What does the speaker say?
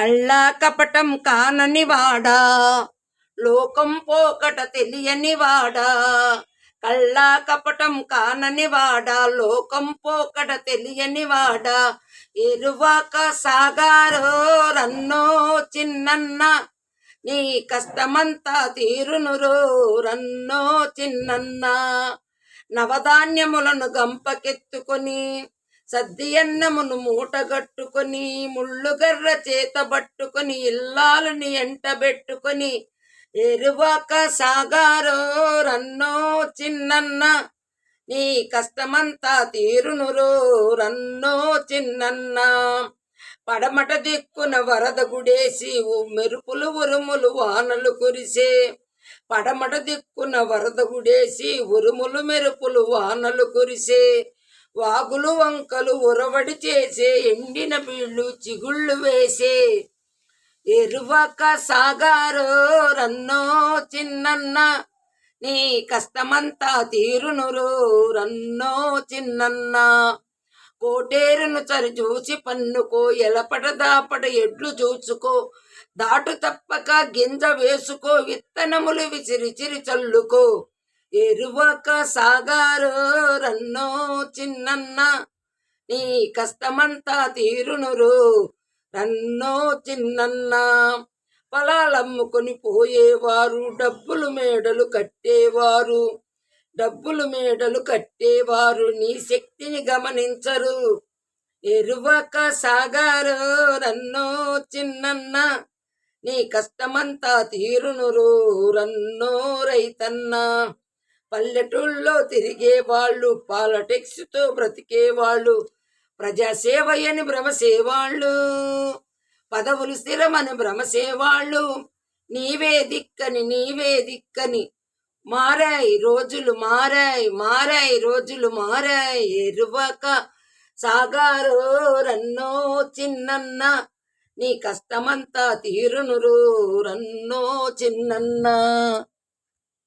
కళ్ళ కపటం కానని వాడా లోకం పోకట తెలియని వాడా కళ్ళ కపటం కానని వాడా లోకం పోకట తెలియని వాడా ఎరువాక సాగారో రన్నో చిన్నన్న నీ కష్టమంతా తీరునురో రన్నో చిన్నన్న. నవధాన్యములను గంపకెత్తుకొని సద్దియన్నమును మూటగట్టుకొని ముళ్ళుగర్ర చేత పట్టుకొని ఇల్లాలని ఎంటబెట్టుకొని ఎరువాక సాగారో రన్నో చిన్నన్న నీ కష్టమంతా తీరునురో రన్నో చిన్నన్న. పడమట దిక్కున వరద గుడేసి ఉ- మెరుపులు ఉరుములు వానలు కురిసే. పడమట దిక్కున వరద గుడేసి ఉరుములు మెరుపులు వానలు కురిసే. వాగులు వంకలు ఉరవడి చేసే ఎండిన బీళ్ళు చిగుళ్ళు వేసే. ఎరువక సాగారో రన్నో చిన్నన్న నీ కష్టమంతా తీరునురో రన్నో చిన్నన్న. కోటేరును చరి చూసి పన్నుకో ఎలపట దాపట ఎడ్లు చూసుకో దాటు తప్పక గింజ వేసుకో విత్తనములు విసిరిచిరి చల్లుకో. ఎరువక సాగారు రన్నో చిన్నన్న నీ కష్టమంతా తీరునురు రన్నో చిన్నన్న. పొలాలమ్ముకొని పోయేవారు డబ్బులు మేడలు కట్టేవారు డబ్బులు మేడలు కట్టేవారు నీ శక్తిని గమనించరు. ఎరువక సాగారు రన్నో చిన్నన్న నీ కష్టమంతా తీరునురు రన్నో రైతన్న. పల్లెటూళ్ళలో తిరిగేవాళ్ళు పాలిటిక్స్తో బ్రతికేవాళ్ళు ప్రజాసేవయని భ్రమసేవాళ్ళు పదవులు స్థిరమని భ్రమసేవాళ్ళు నీవే దిక్కని నీవే దిక్కని మారాయి రోజులు మారాయి మారాయి రోజులు మారాయి ఎరువక సాగారో రన్నో చిన్నన్న నీ కష్టమంతా తీరునురు రన్నో చిన్నన్నా.